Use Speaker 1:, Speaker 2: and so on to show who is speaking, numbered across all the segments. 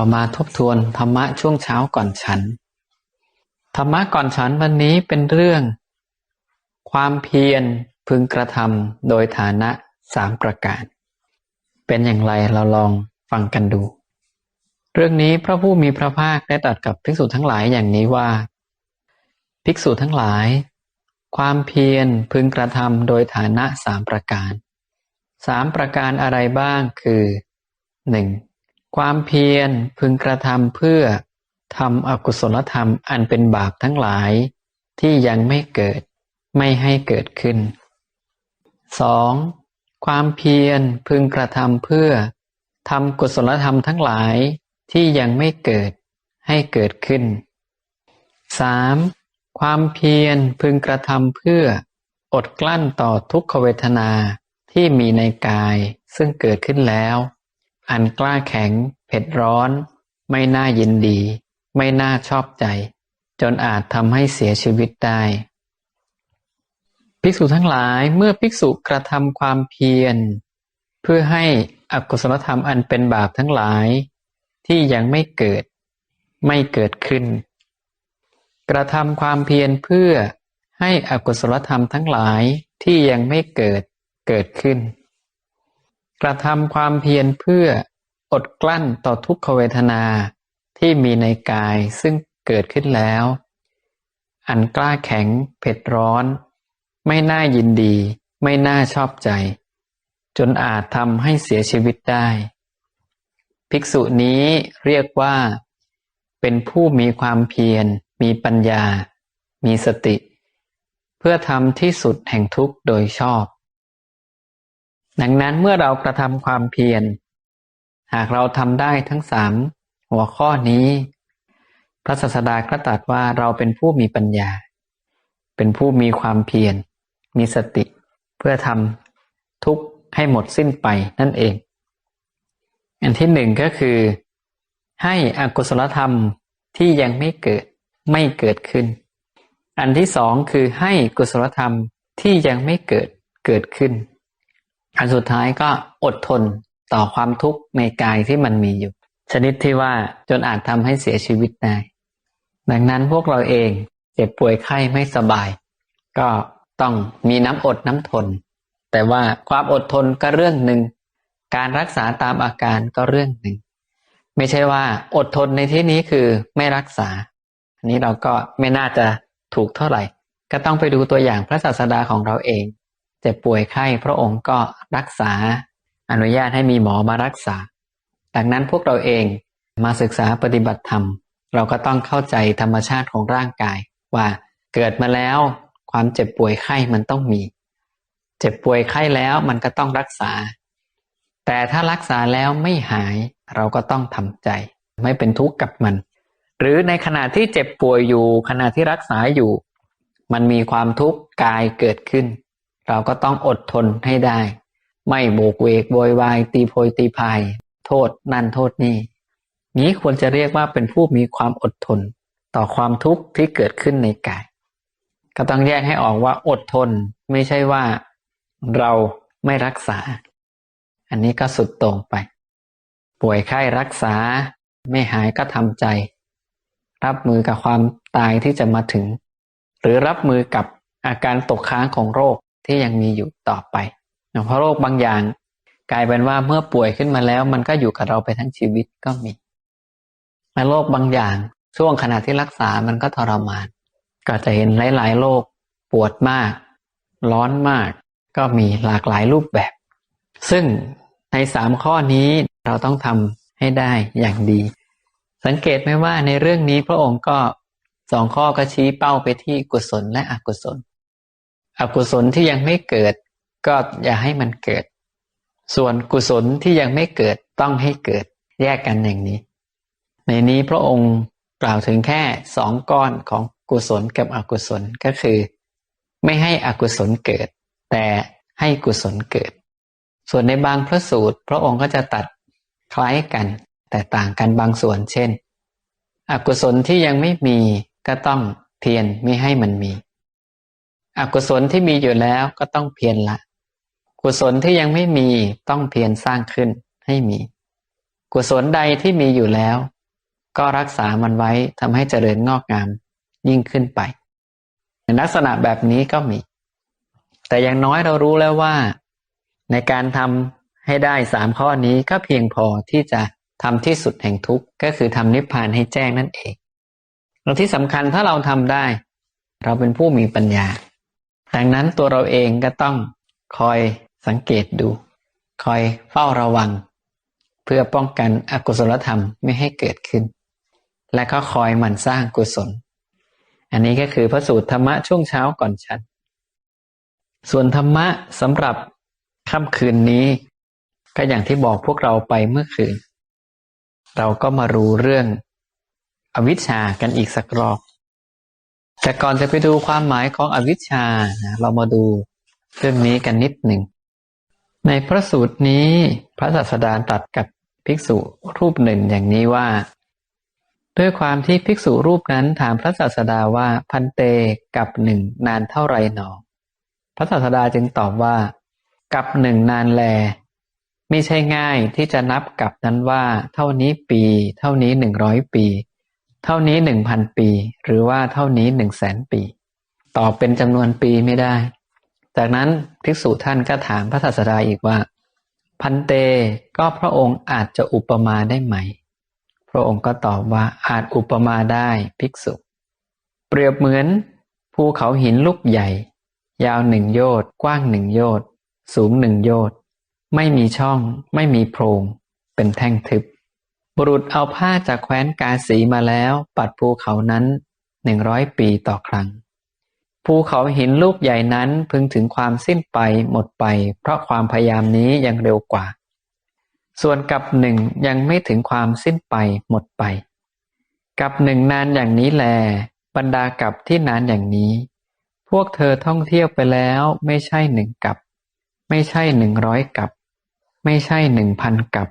Speaker 1: เรามาทบทวนธรรมะช่วงเช้าก่อนฉัน ธรรมะก่อนฉันวันนี้เป็นเรื่อง ความเพียรพึงกระทำโดยฐานะสามประการ เป็นอย่างไรเราลองฟังกันดู เรื่องนี้พระผู้มีพระภาคได้ตรัสกับภิกษุทั้งหลายอย่างนี้ว่า ภิกษุทั้งหลาย ความเพียรพึงกระทำโดยฐานะสามประการสามประการอะไรบ้างคือหนึ่ง ความเพียรพึงกระทำเพื่อทำอกุศลธรรมอันเป็นบาปทั้งหลาย ที่ยังไม่เกิดไม่ให้เกิดขึ้น 2. ความเพียรพึงกระทำเพื่อทำกุศลธรรมทั้งหลายที่ยังไม่เกิดให้เกิดขึ้น 3. ความเพียรพึงกระทำเพื่ออดกลั้นต่อทุกขเวทนาที่มีในกายซึ่งเกิดขึ้นแล้ว อันกล้าแข็ง เผ็ดร้อน ไม่น่ายินดี ไม่น่าชอบใจ จนอาจทำให้เสียชีวิตได้ ภิกษุทั้งหลายเมื่อภิกษุกระทำความเพียร เพื่อให้อกุศลธรรมอันเป็นบาปทั้งหลาย ที่ยังไม่เกิด ไม่เกิดขึ้น กระทำความเพียรเพื่อให้อกุศลธรรมทั้งหลายที่ยังไม่เกิดเกิดขึ้น กระทำความเพียรเพื่ออดกลั้นต่อทุกขเวทนาที่มีในกายซึ่งเกิดขึ้นแล้ว อันกล้าแข็ง เผ็ดร้อน ไม่น่ายินดี ไม่น่าชอบใจ จนอาจทำให้เสียชีวิตได้ ภิกษุนี้เรียกว่า เป็นผู้มีความเพียร มีปัญญา มีสติ เพื่อทำที่สุดแห่งทุกข์โดยชอบ ดังนั้นเมื่อเรากระทำความเพียร หากเราทำได้ทั้งสามหัวข้อนี้ พระศาสดาก็ตรัสว่าเราเป็นผู้มีปัญญา เป็นผู้มีความเพียร มีสติ เพื่อทำทุกข์ให้หมดสิ้นไปนั่นเอง อันที่หนึ่งก็คือ ให้อกุศลธรรมที่ยังไม่เกิดไม่เกิดขึ้น อันที่สองคือให้กุศลธรรมที่ยังไม่เกิดเกิดขึ้น อันสุดท้ายก็อดทนต่อความทุกข์ในกายที่มันมีอยู่ ชนิดที่ว่าจนอาจทำให้เสียชีวิตได้ ดังนั้นพวกเราเองเจ็บป่วยไข้ไม่สบาย ก็ต้องมีน้ำอดน้ำทน แต่ว่าความอดทนก็เรื่องหนึ่ง การรักษาตามอาการก็เรื่องหนึ่ง ไม่ใช่ว่าอดทนในที่นี้คือไม่รักษา อันนี้เราก็ไม่น่าจะถูกเท่าไหร่ ก็ต้องไปดูตัวอย่างพระศาสดาของเราเอง เจ็บป่วยไข้พระองค์ก็รักษาอนุญาตให้มีหมอมารักษา ดังนั้นพวกเราเองมาศึกษาปฏิบัติธรรม เราก็ต้องเข้าใจธรรมชาติของร่างกาย ว่าเกิดมาแล้วความเจ็บป่วยไข้มันต้องมี เจ็บป่วยไข้แล้วมันก็ต้องรักษา แต่ถ้ารักษาแล้วไม่หายเราก็ต้องทำใจ ไม่เป็นทุกข์กับมัน หรือในขณะที่เจ็บป่วยอยู่ขณะที่รักษาอยู่ มันมีความทุกข์กายเกิดขึ้น เราก็ต้องอดทนให้ได้ ไม่โบกเวกโวยวายตีโพยตีพาย โทษนั่นโทษนี่นี้ควรจะเรียกว่าเป็นผู้มีความอดทน ต่อความทุกข์ที่เกิดขึ้นในกาย ก็ต้องแยกให้ออกว่าอดทนไม่ใช่ว่าเราไม่รักษา อันนี้ก็สุดตรงไป ป่วยไข้รักษาไม่หายก็ทำใจ รับมือกับความตายที่จะมาถึง หรือรับมือกับอาการตกค้างของโรค ที่ยังมีอยู่ต่อไปเพราะโรคบางอย่าง กลายเป็นว่าเมื่อป่วยขึ้นมาแล้ว มันก็อยู่กับเราไปทั้งชีวิตก็มีและโรคบางอย่าง ช่วงขณะที่รักษามันก็ทรมาน ก็จะเห็นหลายๆโรคปวดมาก ร้อนมาก ก็มีหลากหลายรูปแบบ ซึ่งในสามข้อนี้เราต้องทำให้ได้อย่างดี สังเกตไหมว่าในเรื่องนี้พระองค์ก็สองข้อก็ชี้เป้าไปที่กุศลและอกุศล อกุศลที่ยังไม่เกิด ก็อย่าให้มันเกิด ส่วนกุศลที่ยังไม่เกิดต้องให้เกิด แยกกันอย่างนี้ ในนี้พระองค์กล่าวถึงแค่สองก้อนของกุศลกับอกุศลก็คือ ไม่ให้อกุศลเกิด แต่ให้กุศลเกิด ส่วนในบางพระสูตร พระองค์ก็จะตัดคล้ายกัน แต่ต่างกันบางส่วนเช่น อกุศลที่ยังไม่มีก็ต้องเพียรไม่ให้มันมี อกุศลที่มีอยู่แล้วก็ต้องเพียรละ กุศลที่ยังไม่มีต้องเพียรสร้างขึ้นให้มี กุศลใดที่มีอยู่แล้ว ก็รักษามันไว้ทำให้เจริญงอกงามยิ่งขึ้นไปในลักษณะแบบนี้ก็มี แต่อย่างน้อยเรารู้แล้วว่า ในการทำให้ได้สามข้อนี้ก็เพียงพอที่จะทำที่สุดแห่งทุกข์ก็คือทำนิพพานให้แจ้งนั่นเองแล้วที่สำคัญถ้าเราทำได้ เราเป็นผู้มีปัญญา ดังนั้นตัวเราเองก็ต้องคอยสังเกตดู คอยเฝ้าระวัง เพื่อป้องกันอกุศลธรรมไม่ให้เกิดขึ้น และก็คอยหมั่นสร้างกุศล อันนี้ก็คือพระสูตรธรรมะช่วงเช้าก่อนฉัน ส่วนธรรมะสำหรับค่ำคืนนี้ ก็อย่างที่บอกพวกเราไปเมื่อคืน เราก็มารู้เรื่องอวิชชากันอีกสักรอบ แต่ก่อนจะไปดูความหมายของอวิชชานะเรามาดูเรื่องนี้กันนิดหนึ่ง ในพระสูตรนี้พระศาสดาตรัสกับภิกษุรูปหนึ่งอย่างนี้ว่า ด้วยความที่ภิกษุรูปนั้นถามพระศาสดาว่าพันเตกับหนึ่งนานเท่าไรหนอ พระศาสดาจึงตอบว่า กับหนึ่งนานแล ไม่ใช่ง่ายที่จะนับกับนั้นว่า เท่านี้ปี เท่านี้หนึ่งร้อยปี เท่านี้หนึ่งพันปี หรือว่าเท่านี้หนึ่งแสนปี ตอบเป็นจำนวนปีไม่ได้ จากนั้นภิกษุท่านก็ถามพระศาสดาอีกว่า พันเตก็พระองค์อาจจะอุปมาได้ไหม พระองค์ก็ตอบว่าอาจอุปมาได้ภิกษุ เปรียบเหมือนภูเขาหินลูกใหญ่ ยาวหนึ่งโยชน์กว้างหนึ่งโยชน์สูงหนึ่งโยชน์ไม่มีช่อง ไม่มีโพรง เป็นแท่งทึบ บุรุษเอาผ้าจากแคว้นกาสีมาแล้ว ปัดภูเขานั้นหนึ่งร้อยปีต่อครั้ง ภูเขาหินลูกใหญ่นั้นพึงถึงความสิ้นไปหมดไป เพราะความพยายามนี้ยังเร็วกว่า ส่วนกับหนึ่งยังไม่ถึงความสิ้นไปหมดไป กับหนึ่งนานอย่างนี้แล บรรดากับที่นานอย่างนี้ พวกเธอท่องเที่ยวไปแล้วไม่ใช่หนึ่งกับ ไม่ใช่หนึ่งร้อยกับ ไม่ใช่หนึ่งพันกับ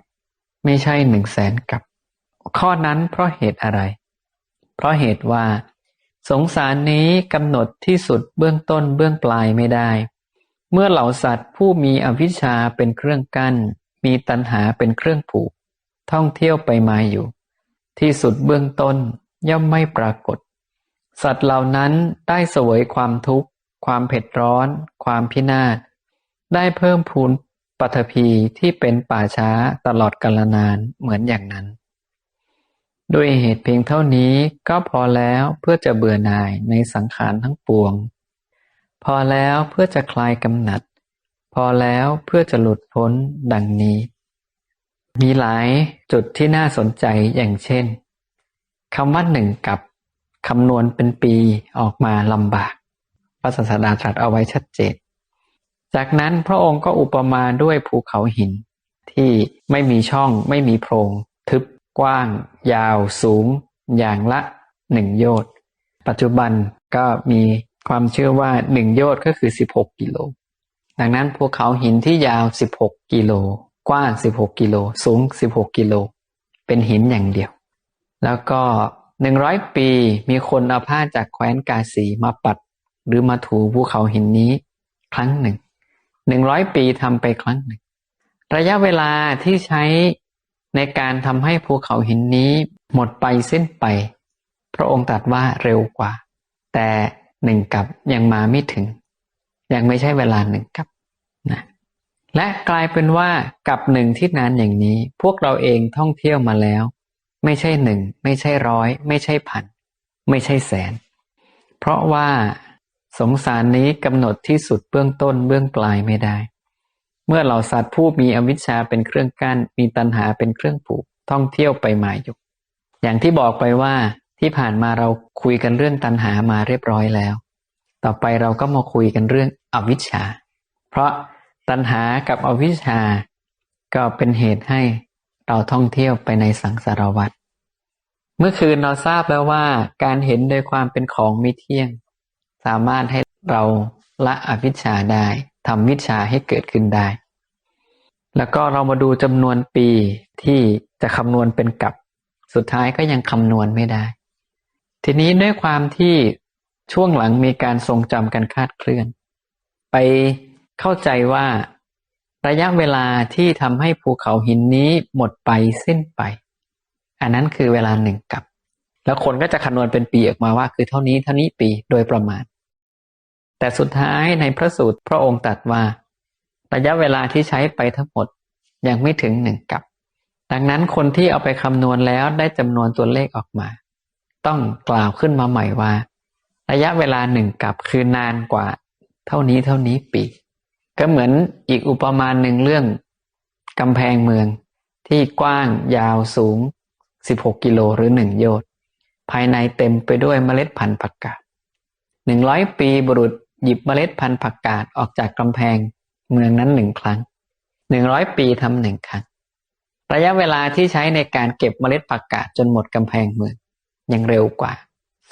Speaker 1: ไม่ใช่หนึ่งแสนกับ ข้อนั้นเพราะเหตุอะไร เพราะเหตุว่า สงสารนี้กำหนดที่สุดเบื้องต้นเบื้องปลายไม่ได้ เมื่อเหล่าสัตว์ผู้มีอวิชชาเป็นเครื่องกั้น มีตัณหาเป็นเครื่องผูก ท่องเที่ยวไปมาอยู่ ที่สุดเบื้องต้นย่อมไม่ปรากฏ สัตว์เหล่านั้นได้เสวยความทุกข์ ความเผ็ดร้อน ความพินาศได้เพิ่มพูน ปัทภีที่เป็นป่าช้าตลอดกาลนานเหมือนอย่างนั้น ด้วยเหตุเพียงเท่านี้ก็พอแล้วเพื่อจะเบื่อหน่ายในสังขารทั้งปวง พอแล้วเพื่อจะคลายกำหนัด พอแล้วเพื่อจะหลุดพ้นดังนี้ มีหลายจุดที่น่าสนใจอย่างเช่นคำว่าหนึ่งกับคำนวณเป็นปีออกมาลำบากพระศาสดาตรัสเอาไว้ชัดเจน จากนั้นพระองค์ก็อุปมาด้วยภูเขาหิน ที่ไม่มีช่องไม่มีโพรงทึบกว้าง ยาวสูง อย่างละหนึ่งโยชน์ปัจจุบันก็มีความเชื่อว่าหนึ่งโยชน์ก็คือสิบหกกิโล ดังนั้นภูเขาหินที่ยาวสิบหกกิโล กว้างสิบหกกิโล สูงสิบหกกิโล เป็นหินอย่างเดียว แล้วก็หนึ่งร้อยปีมีคนเอาผ้าจากแคว้นกาสีมาปัด หรือมาถูภูเขาหินนี้ครั้งหนึ่ง หนึ่งร้อยปีทำไปครั้งหนึ่ง ระยะเวลาที่ใช้ในการทำให้ภูเขาหินนี้หมดไปสิ้นไป พระองค์ตรัสว่าเร็วกว่า แต่หนึ่งกับยังมาไม่ถึง ยังไม่ใช่เวลาหนึ่งกับนะและกลายเป็นว่ากับหนึ่งที่นานอย่างนี้ พวกเราเองท่องเที่ยวมาแล้ว ไม่ใช่หนึ่ง ไม่ใช่ร้อย ไม่ใช่พัน ไม่ใช่แสน เพราะว่า สงสารนี้กำหนดที่สุดเบื้องต้นเบื้องปลายไม่ได้ เมื่อเหล่าสัตว์ผู้มีอวิชชาเป็นเครื่องกั้น มีตัณหาเป็นเครื่องผูกท่องเที่ยวไปมาอยู่ อย่างที่บอกไปว่าที่ผ่านมาเราคุยกันเรื่องตัณหามาเรียบร้อยแล้ว ต่อไปเราก็มาคุยกันเรื่องอวิชชา เพราะตัณหากับอวิชชา ก็เป็นเหตุให้เราท่องเที่ยวไปในสังสารวัฏเมื่อคืนเราทราบแล้วว่าการเห็นโดยความเป็นของไม่เที่ยง สามารถให้เราละอวิชชาได้ทำวิชาให้เกิดขึ้นได้ แล้วก็เรามาดูจำนวนปีที่จะคำนวณเป็นกับ สุดท้ายก็ยังคำนวณไม่ได้ ทีนี้ด้วยความที่ช่วงหลังมีการทรงจำกันคาดเคลื่อน ไปเข้าใจว่า ระยะเวลาที่ทำให้ภูเขาหินนี้หมดไปสิ้นไป อันนั้นคือเวลาหนึ่งกับ แล้วคนก็จะคำนวณเป็นปีออกมาว่า คือเท่านี้เท่านี้ปีโดยประมาณ แต่สุดท้ายในพระสูตรพระองค์ตรัสว่า ระยะเวลาที่ใช้ไปทั้งหมดยังไม่ถึงหนึ่งกับ ดังนั้นคนที่เอาไปคำนวณแล้วได้จำนวนตัวเลขออกมา ต้องกล่าวขึ้นมาใหม่ว่า ระยะเวลาหนึ่งกับคือนานกว่า เท่านี้เท่านี้ปี ก็เหมือนอีกอุปมาหนึ่งเรื่องกำแพงเมืองที่กว้างยาวสูง 16 กิโลหรือหนึ่งโยชน ภายในเต็มไปด้วยเมล็ดพันธุ์ผักกาดหนึ่งร้อยปีบุรุษหยิบเมล็ดพันธุ์ผักกาดออกจากกำแพงเมืองนั้นหนึ่งครั้งหนึ่งร้อยปีทำหนึ่งครั้ง ระยะเวลาที่ใช้ในการเก็บเมล็ดผักกาดจนหมดกำแพงเมืองยังเร็วกว่า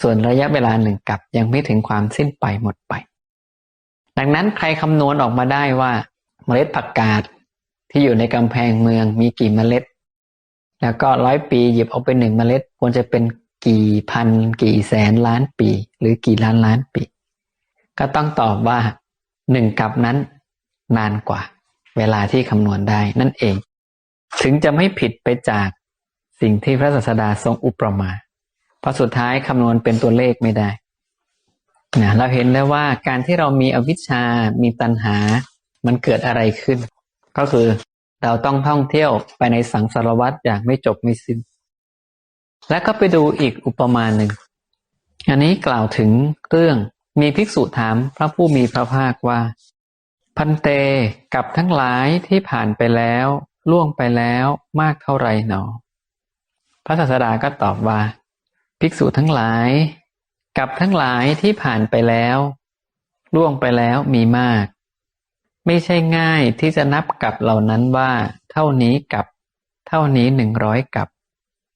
Speaker 1: ส่วนระยะเวลาหนึ่งกับยังไม่ถึงความสิ้นไปหมดไป ดังนั้นใครคำนวณออกมาได้ว่า เมล็ดผักกาดที่อยู่ในกำแพงเมืองมีกี่เมล็ด แล้วก็ร้อยปีหยิบเอาไปหนึ่งเมล็ดควรจะเป็น กี่พัน กี่แสนล้านปี หรือกี่ล้านล้านปี ก็ต้องตอบว่าหนึ่งกับนั้นนานกว่า เวลาที่คำนวณได้นั่นเอง ถึงจะไม่ผิดไปจากสิ่งที่พระศาสดาทรงอุปมาเพราะสุดท้ายคำนวณเป็นตัวเลขไม่ได้นะเราเห็นแล้ว่าการที่เรามีอวิชชา มีตัณหา มันเกิดอะไรขึ้น ก็คือเราต้องท่องเที่ยวไปในสังสารวัฏอย่างไม่จบไม่สิ้น และก็ไปดูอีกอุปมาหนึ่ง อันนี้กล่าวถึงเรื่องมีภิกษุถามพระผู้มีพระภาคว่า พันเตกับทั้งหลายที่ผ่านไปแล้วล่วงไปแล้วมากเท่าไรหนอ พระศาสดาก็ตอบว่า ภิกษุทั้งหลายกับทั้งหลายที่ผ่านไปแล้ว ล่วงไปแล้วมีมาก ไม่ใช่ง่ายที่จะนับกับเหล่านั้นว่า เท่านี้กับ เท่านี้หนึ่งร้อยกับ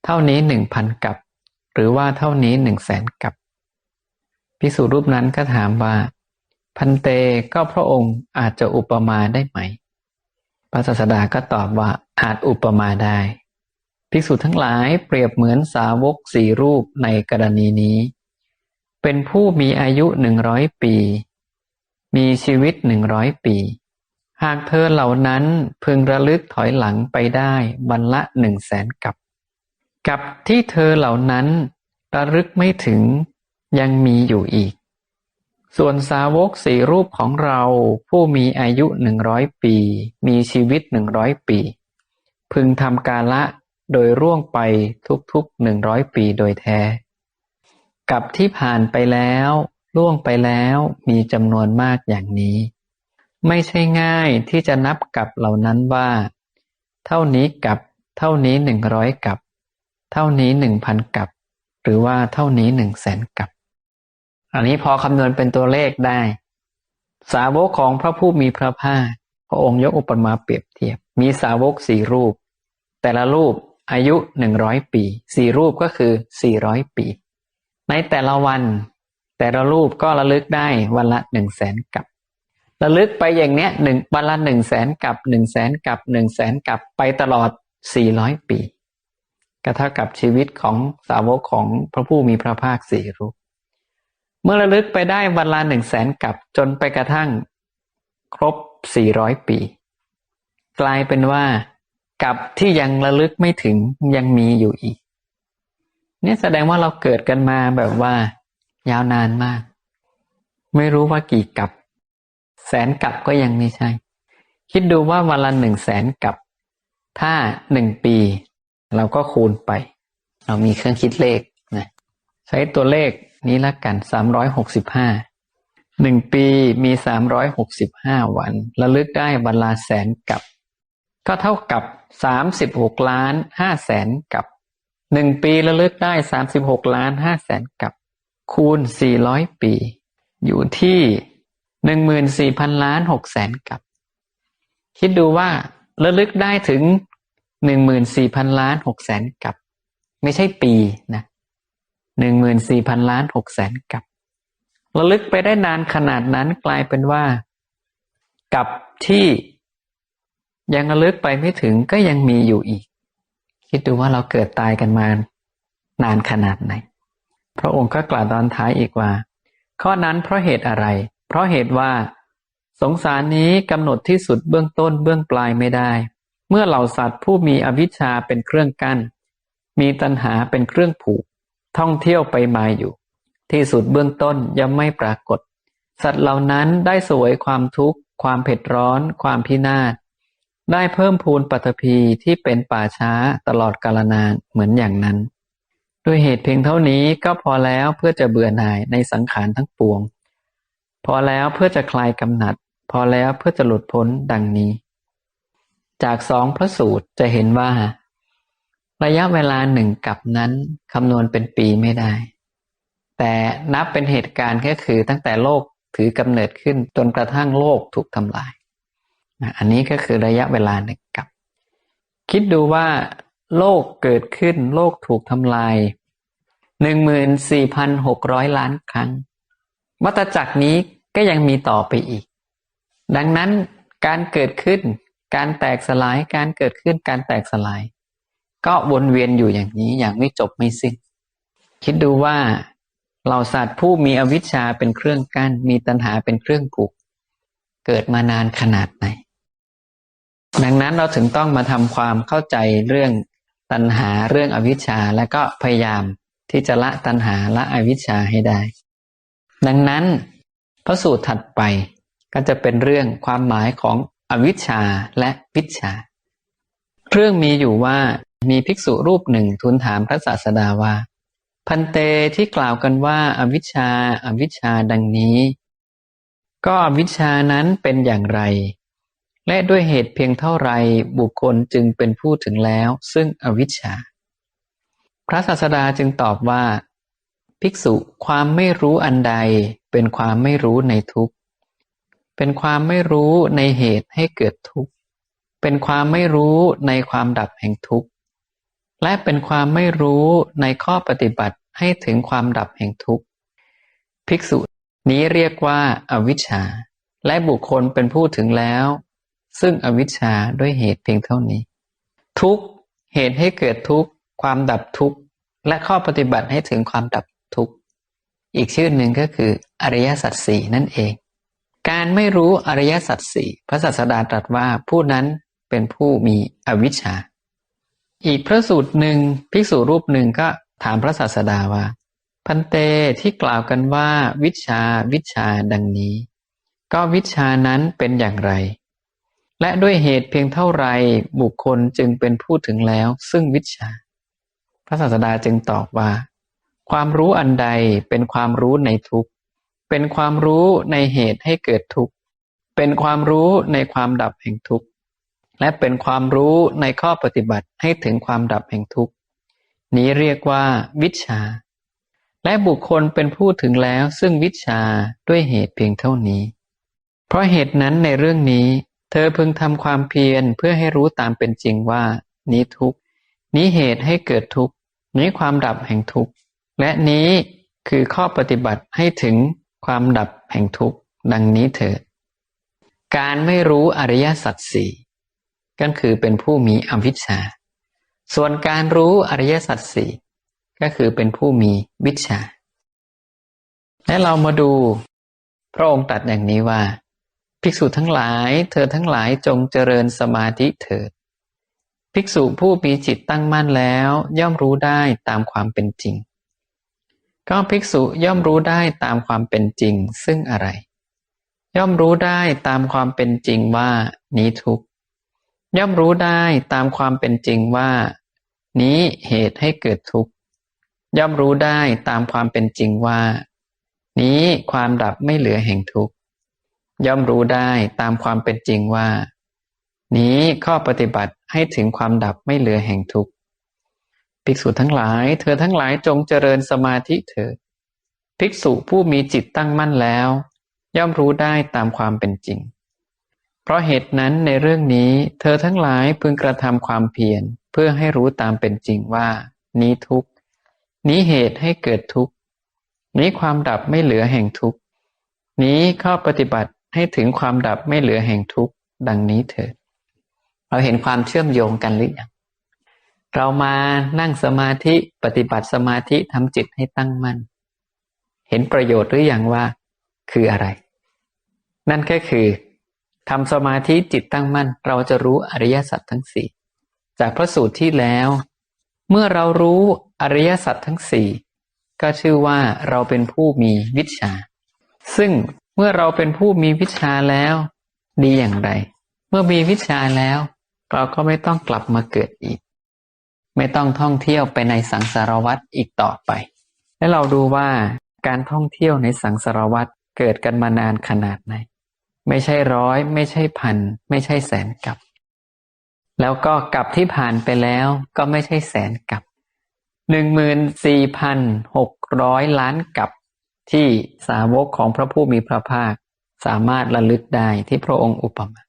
Speaker 1: เท่านี้หนึ่งพันกับ หรือว่าเท่านี้หนึ่งแสนกับภิกษุรูปนั้นก็ถามว่า พันเตก็พระองค์อาจจะอุปมาได้ไหม พระศาสดาก็ตอบว่าอาจอุปมาได้ ภิกษุทั้งหลายเปรียบเหมือนสาวกสี่รูปในกรณีนี้ เป็นผู้มีอายุหนึ่งร้อยปี มีชีวิตหนึ่งร้อยปี หากเธอเหล่านั้นพึงระลึกถอยหลังไปได้บรรละหนึ่งแสนกับ กับที่เธอเหล่านั้นระลึกไม่ถึงยังมีอยู่อีก ส่วนสาวกสี่รูปของเราผู้มีอายุหนึ่งร้อยปี มีชีวิตหนึ่งร้อยปี พึงทำกาละโดยร่วงไปทุกๆหนึ่งร้อยปีโดยแท้ กับที่ผ่านไปแล้ว ล่วงไปแล้วมีจำนวนมากอย่างนี้ ไม่ใช่ง่ายที่จะนับกับเหล่านั้นว่า เท่านี้กับ เท่านี้หนึ่งร้อยกับ เท่านี้หนึ่งพันกับ หรือว่าเท่านี้หนึ่งแสนกับ อันนี้พอคำนวณเป็นตัวเลขได้ สาวกของพระผู้มีพระภาคพระองค์ยกอุปมาเปรียบเทียบ มีสาวกสี่รูป แต่ละรูปอายุหนึ่งร้อยปีสี่รูปก็คือสี่ร้อยปี ในแต่ละวัน แต่ละรูปก็ระลึกได้วันละหนึ่งแสนกับระลึกไปอย่างเนี้ยหนึ่งวันละหนึ่งแสนกับหนึ่งแสนกับหนึ่งแสนกับไปตลอดสี่ร้อยปี ก็เท่ากับชีวิตของสาวกของพระผู้มีพระภาคสี่รูป เมื่อระลึกไปได้วันละหนึ่งแสนกับจนไปกระทั่ง ครบสี่ร้อยปี กลายเป็นว่ากับที่ยังระลึกไม่ถึงยังมีอยู่อีกนี่แสดงว่าเราเกิดกันมาแบบว่า ยาวนานมาก ไม่รู้ว่ากี่กับ แสนกับก็ยังไม่ใช่ คิดดูว่าวันละหนึ่งแสนกับ ถ้าหนึ่งปี เราก็คูณไป เรามีเครื่องคิดเลขนะใช้ตัวเลขนี้ละกันสามร้อยหกสิบห้าหนึ่งปีมีสามร้อยหกสิบห้าวันระลึกได้วันละแสนกับ ก็เท่ากับสามสิบหกล้านห้าแสนกับหนึ่งปีระลึกได้สามสิบหกล้านห้าแสนกับ คูณสี่ร้อยปี อยู่ที่หนึ่งหมื่นสี่พันล้านหกแสนกับ คิดดูว่าระลึกได้ถึง หนึ่งหมื่นสี่พันล้านหกแสนกับ ไม่ใช่ปีนะหนึ่งหมื่นสี่พันล้านหกแสนกับระลึกไปได้นานขนาดนั้นกลายเป็นว่า กับที่ยังระลึกไปไม่ถึงก็ยังมีอยู่อีก คิดดูว่าเราเกิดตายกันมานานขนาดไหน พระองค์ก็กล่าวตอนท้ายอีกว่า ข้อนั้นเพราะเหตุอะไร เพราะเหตุว่า สงสารนี้กำหนดที่สุดเบื้องต้นเบื้องปลายไม่ได้ เมื่อเหล่าสัตว์ผู้มีอวิชชาเป็นเครื่องกั้น มีตัณหาเป็นเครื่องผูก ท่องเที่ยวไปมาอยู่ ที่สุดเบื้องต้นย่อมไม่ปรากฏ สัตว์เหล่านั้นได้สวยความทุกข์ ความเผ็ดร้อน ความพินาศ ได้เพิ่มพูนปัตภีที่เป็นป่าช้าตลอดกาลนานเหมือนอย่างนั้น ด้วยเหตุเพียงเท่านี้ก็พอแล้วเพื่อจะเบื่อหน่ายในสังขารทั้งปวง พอแล้วเพื่อจะคลายกำหนัด พอแล้วเพื่อจะหลุดพ้นดังนี้ จากสองพระสูตรจะเห็นว่า ระยะเวลาหนึ่งกับนั้นคำนวณเป็นปีไม่ได้ แต่นับเป็นเหตุการณ์ก็คือตั้งแต่โลกถือกำเนิดขึ้นจนกระทั่งโลกถูกทำลาย อันนี้ก็คือระยะเวลาหนึ่งกับ คิดดูว่า โลกเกิดขึ้นโลกถูกทำลายหนึ่งหมื่นสี่พันหกร้อยล้านครั้ง วัตจักรนี้ก็ยังมีต่อไปอีก ดังนั้นการเกิดขึ้น การแตกสลายการเกิดขึ้นการแตกสลาย ก็วนเวียนอยู่อย่างนี้อย่างไม่จบไม่สิ้น คิดดูว่าเหล่าสัตว์ผู้มีอวิชชาเป็นเครื่องกั้นมีตัณหาเป็นเครื่องผูก เกิดมานานขนาดไหน ดังนั้นเราถึงต้องมาทำความเข้าใจเรื่องตัณหาเรื่องอวิชชาและก็พยายามที่จะละตัณหาละอวิชชาให้ได้ ดังนั้นพระสูตรถัดไปก็จะเป็นเรื่องความหมายของ อวิชชาและวิชชา เรื่องมีอยู่ว่ามีภิกษุรูปหนึ่งทูลถามพระศาสดาว่า พันเตที่กล่าวกันว่าอวิชชาอวิชชาดังนี้ ก็อวิชชานั้นเป็นอย่างไร และด้วยเหตุเพียงเท่าไรบุคคลจึงเป็นผู้ถึงแล้ว ซึ่งอวิชชา พระศาสดาจึงตอบว่า ภิกษุความไม่รู้อันใดเป็นความไม่รู้ในทุกข์ เป็นความไม่รู้ในเหตุให้เกิดทุกข์ เป็นความไม่รู้ในความดับแห่งทุกข์ และเป็นความไม่รู้ในข้อปฏิบัติให้ถึงความดับแห่งทุกข์ ภิกษุนี้เรียกว่าอาวิชชา และบุคคลเป็นผู้ถึงแล้ว ซึ่งอวิชชาด้วยเหตุเพียงเท่านี้ ทุกข์เหตุให้เกิดทุกข์ ความดับทุกข์ และข้อปฏิบัติให้ถึงความดับทุกข์ อีกชื่อหนึ่งก็คืออริยสัจสี่นั่นเอง การไม่รู้อริยสัจสี่พระศาสดาตรัสว่าผู้นั้นเป็นผู้มีอวิชชา อีกพระสูตรหนึ่งภิกษุรูปหนึ่งก็ถามพระศาสดาว่า พันเตที่กล่าวกันว่า วิชาวิชาดังนี้ ก็วิชานั้นเป็นอย่างไร และด้วยเหตุเพียงเท่าไรบุคคลจึงเป็นผู้ถึงแล้ว ซึ่งวิชา พระศาสดาจึงตอบว่า ความรู้อันใดเป็นความรู้ในทุกข์ เป็นความรู้ในเหตุให้เกิดทุกข์ เป็นความรู้ในความดับแห่งทุกข์ และเป็นความรู้ในข้อปฏิบัติให้ถึงความดับแห่งทุกข์ นี้เรียกว่า วิชา และบุคคลเป็นผู้ถึงแล้วซึ่งวิชาด้วยเหตุเพียงเท่านี้ เพราะเหตุนั้นในเรื่องนี้ เธอพึงทำความเพียรเพื่อให้รู้ตามเป็นจริงว่า นี้ทุกข์ นี้เหตุให้เกิดทุกข์ นี้ความดับแห่งทุกข์ และนี้คือข้อปฏิบัติให้ถึง ความดับแห่งทุกข์ดังนี้เถิด การไม่รู้อริยสัจสี่ก็คือเป็นผู้มีอวิชชา ส่วนการรู้อริยสัจสี่ก็คือเป็นผู้มีวิชา และเรามาดูพระองค์ตรัสอย่างนี้ว่า ภิกษุทั้งหลาย เธอทั้งหลายจงเจริญสมาธิเถิด ภิกษุผู้มีจิตตั้งมั่นแล้ว ย่อมรู้ได้ตามความเป็นจริง ก็ภิกษุย่อมรู้ได้ตามความเป็นจริงซึ่งอะไร ย่อมรู้ได้ตามความเป็นจริงว่า นี้ทุกย่อมรู้ได้ตามความเป็นจริงว่า นี้เหตุให้เกิดทุกข์ย่อมรู้ได้ตามความเป็นจริงว่า นี้ความดับไม่เหลือแห่งทุกข์ย่อมรู้ได้ตามความเป็นจริงว่า นี้ข้อปฏิบัติให้ถึงความดับไม่เหลือแห่งทุกข์ ภิกษุทั้งหลาย เธอทั้งหลายจงเจริญสมาธิเถิดภิกษุผู้มีจิตตั้งมั่นแล้ว ย่อมรู้ได้ตามความเป็นจริง เพราะเหตุนั้นในเรื่องนี้ เธอทั้งหลายพึงกระทำความเพียรเพื่อให้รู้ตามเป็นจริงว่า นี้ทุกนี้เหตุให้เกิดทุกนี้ความดับไม่เหลือแห่งทุกนี้ข้อปฏิบัติให้ถึงความดับไม่เหลือแห่งทุกดังนี้เถิดเราเห็นความเชื่อมโยงกันหรือยัง เรามานั่งสมาธิปฏิบัติสมาธิทำจิตให้ตั้งมั่นเห็นประโยชน์หรืออยังว่าคืออะไร นั่นก็คือทำสมาธิจิตตั้งมั่น เราจะรู้อริยสัจทั้งสี่จากพระสูตรที่แล้ว เมื่อเรารู้อริยสัจทั้งสี่ก็ชื่อว่าเราเป็นผู้มีวิชา ซึ่งเมื่อเราเป็นผู้มีวิชาแล้ว ดีอย่างไร เมื่อมีวิชาแล้ว เราก็ไม่ต้องกลับมาเกิดอีก ไม่ต้องท่องเที่ยวไปในสังสารวัฏอีกต่อไป และเราดูว่าการท่องเที่ยวในสังสารวัฏเกิดกันมานานขนาดไหน ไม่ใช่ร้อย ไม่ใช่พัน ไม่ใช่แสนกับ แล้วก็กับที่ผ่านไปแล้วก็ไม่ใช่แสนกับหนึ่งหมื่นสี่พันหกร้อยล้านกับที่สาวกของพระผู้มีพระภาค สามารถระลึกได้ที่พระองค์อุปมา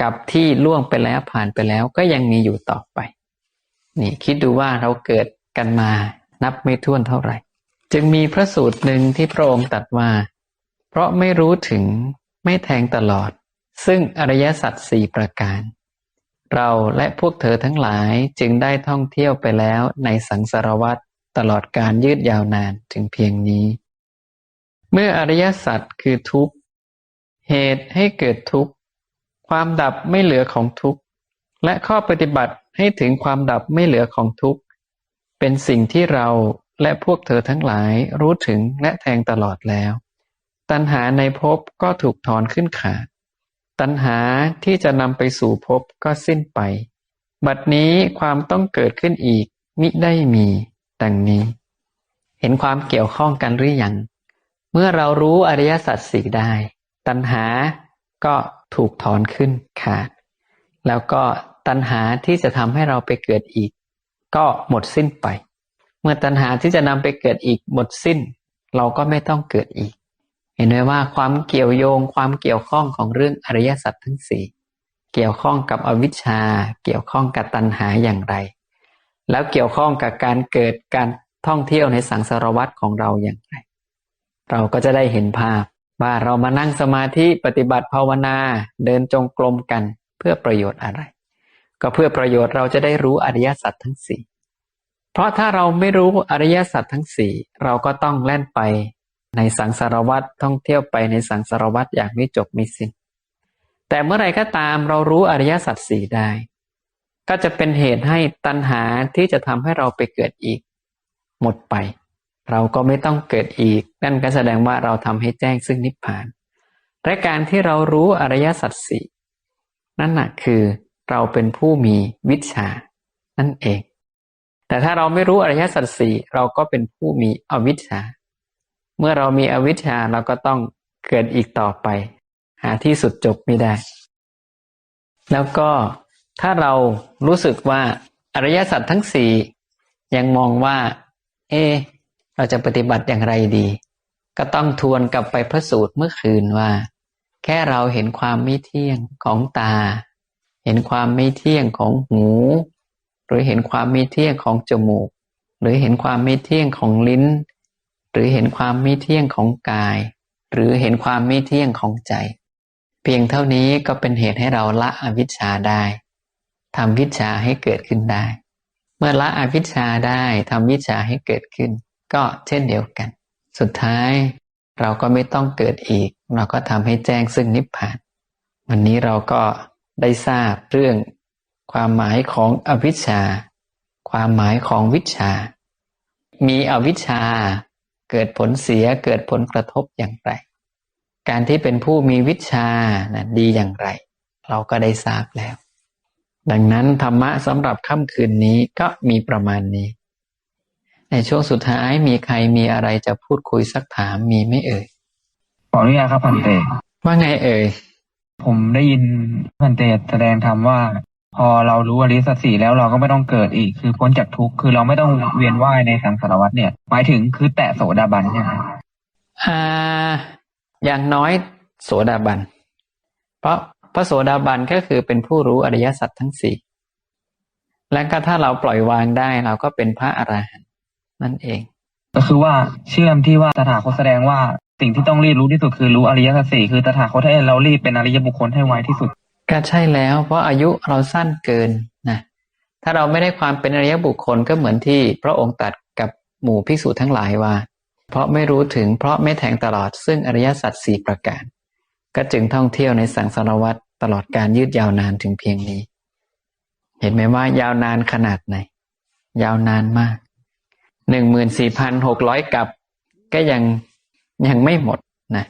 Speaker 1: กับที่ล่วงไปแล้วผ่านไปแล้วก็ยังมีอยู่ต่อไป นี่คิดดูว่าเราเกิดกันมานับไม่ถ้วนเท่าไหร่ จึงมีพระสูตรหนึ่งที่พระองค์ตรัสว่า เพราะไม่รู้ถึงไม่แทงตลอด ซึ่งอริยสัจสี่ประการ เราและพวกเธอทั้งหลายจึงได้ท่องเที่ยวไปแล้วในสังสารวัฏตลอดการยืดยาวนานถึงเพียงนี้ เมื่ออริยสัจคือทุกข์ เหตุให้เกิดทุกข์ ความดับไม่เหลือของทุกข์ และข้อปฏิบัติให้ถึงความดับไม่เหลือของทุกข์ เป็นสิ่งที่เราและพวกเธอทั้งหลายรู้ถึงและแทงตลอดแล้ว ตัณหาในภพก็ถูกถอนขึ้นขาด ตัณหาที่จะนำไปสู่ภพก็สิ้นไป บัดนี้ความต้องเกิดขึ้นอีกมิได้มี ดังนี้ เห็นความเกี่ยวข้องกันหรือยัง เมื่อเรารู้อริยสัจสี่ได้ ตัณหาก็ถูกถอนขึ้นขาด แล้วก็ตัณหาที่จะทำให้เราไปเกิดอีก ก็หมดสิ้นไป เมื่อตัณหาที่จะนำไปเกิดอีกหมดสิ้น เราก็ไม่ต้องเกิดอีก เห็นไหมว่าความเกี่ยวโยงความเกี่ยวข้องของเรื่องอริยสัจทั้งสี่เกี่ยวข้องกับอวิชชา เกี่ยวข้องกับตัณหาอย่างไร แล้วเกี่ยวข้องกับการเกิดการท่องเที่ยวในสังสารวัฏของเราอย่างไร เราก็จะได้เห็นภาพว่าเรามานั่งสมาธิปฏิบัติภาวนาเดินจงกรมกัน เพื่อประโยชน์อะไร ก็เพื่อประโยชน์เราจะได้รู้อริยสัจทั้งสี่เพราะถ้าเราไม่รู้อริยสัจทั้งสี่เราก็ต้องแล่นไปในสังสารวัฏท่องเที่ยวไปในสังสารวัฏอย่างไม่จบไม่สิ้นแต่เมื่อไรก็ตามเรารู้อริยสัจสี่ได้ ก็จะเป็นเหตุให้ตัณหาที่จะทำให้เราไปเกิดอีก หมดไป เราก็ไม่ต้องเกิดอีก นั่นก็แสดงว่าเราทำให้แจ้งซึ่งนิพพานและการที่เรารู้อริยสัจสี่ นั่นน่ะคือเราเป็นผู้มีวิชา นั่นเอง แต่ถ้าเราไม่รู้อริยสัจสี่เราก็เป็นผู้มีอวิชชา เมื่อเรามีอวิชชาเราก็ต้องเกิดอีกต่อไป หาที่สุดจบไม่ได้ แล้วก็ถ้าเรารู้สึกว่าอริยสัจทั้งสี่ยังมองว่า เอ เราจะปฏิบัติอย่างไรดี ก็ต้องทวนกลับไปพระสูตรเมื่อคืนว่า แค่เราเห็นความไม่เที่ยงของตา เห็นความไม่เที่ยงของหู หรือเห็นความไม่เที่ยงของจมูก หรือเห็นความไม่เที่ยงของลิ้น หรือเห็นความไม่เที่ยงของกาย หรือเห็นความไม่เที่ยงของใจ เพียงเท่านี้ก็เป็นเหตุให้เราละอวิชชาได้ทำวิชาให้เกิดขึ้นได้ เมื่อละอวิชชาได้ทำวิชาให้เกิดขึ้น ก็เช่นเดียวกัน สุดท้าย เราก็ไม่ต้องเกิดอีก เราก็ทำให้แจ้งซึ่งนิพพาน วันนี้เราก็ได้ทราบเรื่อง ความหมายของอวิชชา ความหมายของวิชา มีอวิชชา เกิดผลเสียเกิดผลกระทบอย่างไร การที่เป็นผู้มีวิชานะดีอย่างไร เราก็ได้ทราบแล้ว ดังนั้นธรรมะสำหรับค่ำคืนนี้ก็มีประมาณนี้ ในช่วงสุดท้ายมีใครมีอะไรจะพูดคุยสักถามมีไหม่เอ่ย
Speaker 2: ขออนุญาตครับพันเต
Speaker 1: ว่าไงเอ่ย
Speaker 2: ผมได้ยินพันเตแสดงธรรมว่า พอเรารู้อริยสัจสี่แล้วเราก็ไม่ต้องเกิดอีก คือพ้นจากทุกข์คือเราไม่ต้องเวียนว่ายในสังสารวัฏเนี่ย หมายถึงคือแตะโสดาบันเนี่ยครับ
Speaker 1: อ่า อย่างน้อยโสดาบัน เพราะพระโสดาบันก็คือเป็นผู้รู้อริยสัจทั้งสี่และก็ถ้าเราปล่อยวางได้เราก็เป็นพระอรหันต์ นั่นเอง
Speaker 2: ก็คือว่าเชื่อมที่ว่าตถาคตแสดงว่าสิ่งที่ต้องรีบรู้ที่สุดคือรู้อริยสัจสี่คือตถาคตให้เรารีบเป็นอริยบุคคลให้ไวที่สุด
Speaker 1: ก็ใช่แล้ว เพราะอายุเราสั้นเกินนะถ้าเราไม่ได้ความเป็นอริยบุคคลก็เหมือนที่พระองค์ตรัดกับหมู่ภิกษุทั้งหลายว่า เพราะไม่รู้ถึงเพราะไม่แทงตลอดซึ่งอริยสัจสี่ประการ ก็จึงท่องเที่ยวในสังสารวัฏตลอดการยืดยาวนานถึงเพียงนี้ เห็นไหมว่ายาวนานขนาดไหน ยาวนานมาก หนึ่งหมื่นสี่พันหกร้อยกับ ก็ยังยังไม่หมดนะ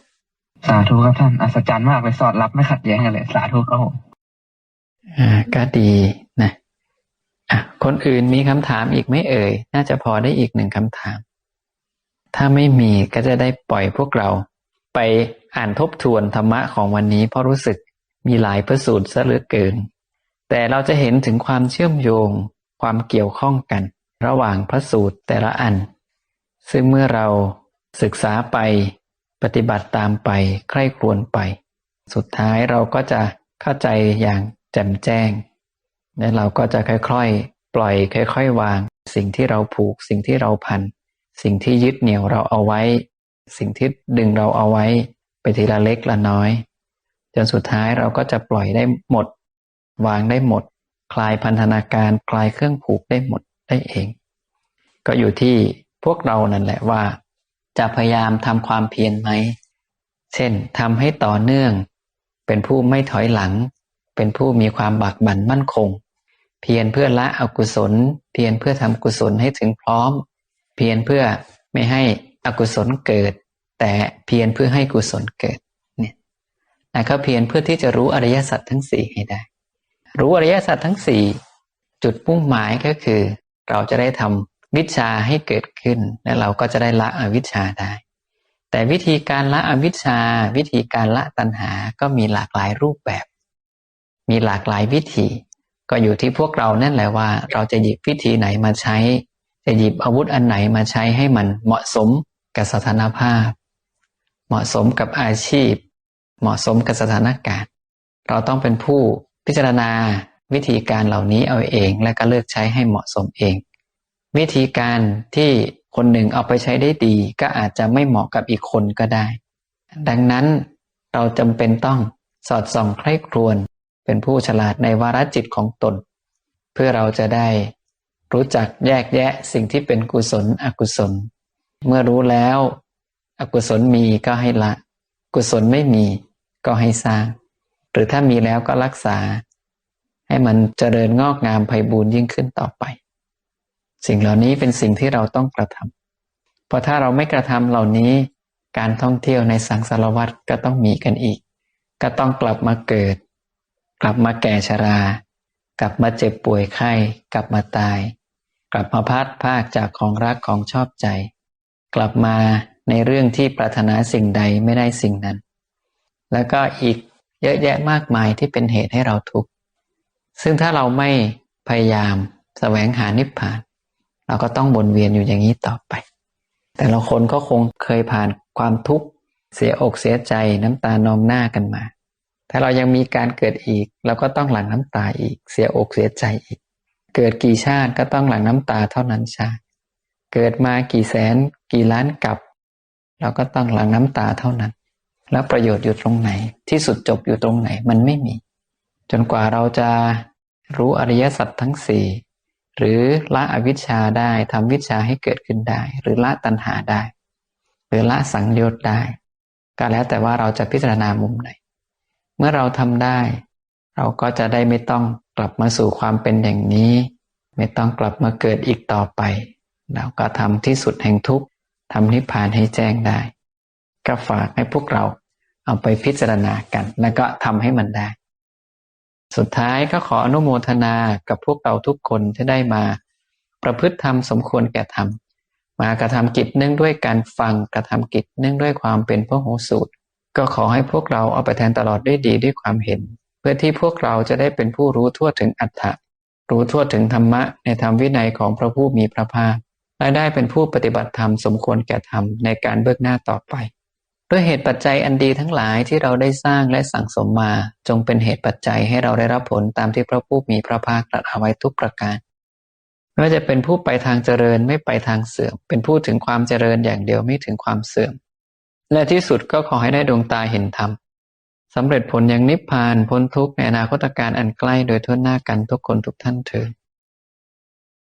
Speaker 2: สาธุครับท่าน อัศจรรย์มากเลยสอดรับไม่ขัดแย้งกันเลย สาธุครับผม
Speaker 1: อ่าก็ดีนะอะคนอื่นมีคำถามอีกไหม่เอ่ย น่าจะพอได้อีกหนึ่งคำถาม ถ้าไม่มีก็จะได้ปล่อยพวกเรา ไปอ่านทบทวนธรรมะของวันนี้เพราะรู้สึกมีหลายพระสูตรซะเหลือเกิน แต่เราจะเห็นถึงความเชื่อมโยงความเกี่ยวข้องกัน ระหว่างพระสูตรแต่ละอัน ซึ่งเมื่อเราศึกษาไปปฏิบัติตามไปใคร่ครวญไป สุดท้ายเราก็จะเข้าใจอย่างแจ่มแจ้ง และเราก็จะค่อยๆ ปล่อยค่อยๆ วาง สิ่งที่เราผูก สิ่งที่เราพัน สิ่งที่ยึดเหนี่ยวเราเอาไว้ สิ่งที่ดึงเราเอาไว้ ไปทีละเล็กละน้อย จนสุดท้ายเราก็จะปล่อยได้หมด วางได้หมด คลายพันธนาการ คลายเครื่องผูกได้หมด ได้เอง ก็อยู่ที่พวกเรานั่นแหละว่า จะพยายามทำความเพียรไหม เช่นทำให้ต่อเนื่อง เป็นผู้ไม่ถอยหลัง เป็นผู้มีความบักบั่นมั่นคง เพียรเพื่อละอกุศล เพียรเพื่อทำกุศลให้ถึงพร้อม เพียรเพื่อไม่ให้อกุศลเกิด แต่เพียรเพื่อให้กุศลเกิดเนี่ยนะก็เพียรเพื่อที่จะรู้อริยสัจทั้งสี่ให้ได้ รู้อริยสัจทั้งสี่จุดมุ่งหมายก็คือ เราจะได้ทำวิชาให้เกิดขึ้น และเราก็จะได้ละอวิชชาได้ แต่วิธีการละอวิชชา วิธีการละตัณหาก็มีหลากหลายรูปแบบ มีหลากหลายวิธี ก็อยู่ที่พวกเรานั่นแหละว่า เราจะหยิบวิธีไหนมาใช้ จะหยิบอาวุธอันไหนมาใช้ให้มันเหมาะสมกับสถานภาพ เหมาะสมกับอาชีพ เหมาะสมกับสถานการณ์ เราต้องเป็นผู้พิจารณา วิธีการเหล่านี้เอาเองและก็เลือกใช้ให้เหมาะสมเอง วิธีการที่คนหนึ่งเอาไปใช้ได้ดีก็อาจจะไม่เหมาะกับอีกคนก็ได้ ดังนั้นเราจำเป็นต้องสอดส่องใคร่ครวญเป็นผู้ฉลาดในวาระจิตของตน เพื่อเราจะได้รู้จักแยกแยะสิ่งที่เป็นกุศลอกุศล เมื่อรู้แล้ว อกุศลมีก็ให้ละ กุศลไม่มีก็ให้สร้าง หรือถ้ามีแล้วก็รักษา ให้มันเจริญงอกงามไพบูรยิ่งขึ้นต่อไป สิ่งเหล่านี้เป็นสิ่งที่เราต้องกระทำเพราะถ้าเราไม่กระทำเหล่านี้ การท่องเที่ยวในสังสารวัฏก็ต้องมีกันอีก ก็ต้องกลับมาเกิด กลับมาแก่ชรา กลับมาเจ็บป่วยไข้ กลับมาตาย กลับมาพัดภาคจากของรักของชอบใจ กลับมาในเรื่องที่ปรารถนาสิ่งใดไม่ได้สิ่งนั้น แล้วก็อีกเยอะแยะมากมายที่เป็นเหตุให้เราทุกข์ ซึ่งถ้าเราไม่พยายามแสวงหานิพพาน เราก็ต้องวนเวียนอยู่อย่างนี้ต่อไป แต่ละคนก็คงเคยผ่านความทุกข์เสียอกเสียใจน้ำตานองหน้ากันมา ถ้าเรายังมีการเกิดอีกเราก็ต้องหลั่งน้ำตาอีก เสียอกเสียใจอีก เกิดกี่ชาติก็ต้องหลั่งน้ำตาเท่านั้นชาติ เกิดมากี่แสน กี่ล้านกับ เราก็ต้องหลั่งน้ำตาเท่านั้น แล้วประโยชน์อยู่ตรงไหน ที่สุดจบอยู่ตรงไหนมันไม่มี จนกว่าเราจะรู้อริยสัจทั้งสี่หรือละอวิชชาได้ทำวิชาให้เกิดขึ้นได้ หรือละตัณหาได้ หรือละสังโยชน์ได้ ก็แล้วแต่ว่าเราจะพิจารณามุมไหน เมื่อเราทำได้ เราก็จะได้ไม่ต้องกลับมาสู่ความเป็นอย่างนี้ ไม่ต้องกลับมาเกิดอีกต่อไปเราก็ทำที่สุดแห่งทุกข์ทำนิพพานให้แจ้งได้ ก็ฝากให้พวกเราเอาไปพิจารณากัน แล้วก็ทำให้มันได้ สุดท้ายก็ขออนุโมทนากับพวกเราทุกคนที่ได้มา ประพฤติธรรมสมควรแก่ธรรม มากระทำกิจเนื่องด้วยการฟังกระทำกิจเนื่องด้วยความเป็นพระโหสูตร ก็ขอให้พวกเราเอาไปแทนตลอดด้วยดีด้วยความเห็น เพื่อที่พวกเราจะได้เป็นผู้รู้ทั่วถึงอัตถะรู้ทั่วถึงธรรมะในธรรมวินัยของพระผู้มีพระภาคและได้เป็นผู้ปฏิบัติธรรมสมควรแก่ธรรมในการเบิกหน้าต่อไป ด้วยเหตุปัจจัยอันดีทั้งหลายที่เราได้สร้างและสั่งสมมา จงเป็นเหตุปัจจัยให้เราได้รับผลตามที่พระผู้มีพระภาคตรัสเอาไว้ทุกประการไม่ว่าจะเป็นผู้ไปทางเจริญไม่ไปทางเสื่อม เป็นผู้ถึงความเจริญอย่างเดียวไม่ถึงความเสื่อม และที่สุดก็ขอให้ได้ดวงตาเห็นธรรมสำเร็จผลอย่างนิพพานพ้นทุกข์ในอนาคตการอันใกล้โดยทั่วหน้ากันทุกคนทุกท่านเถิด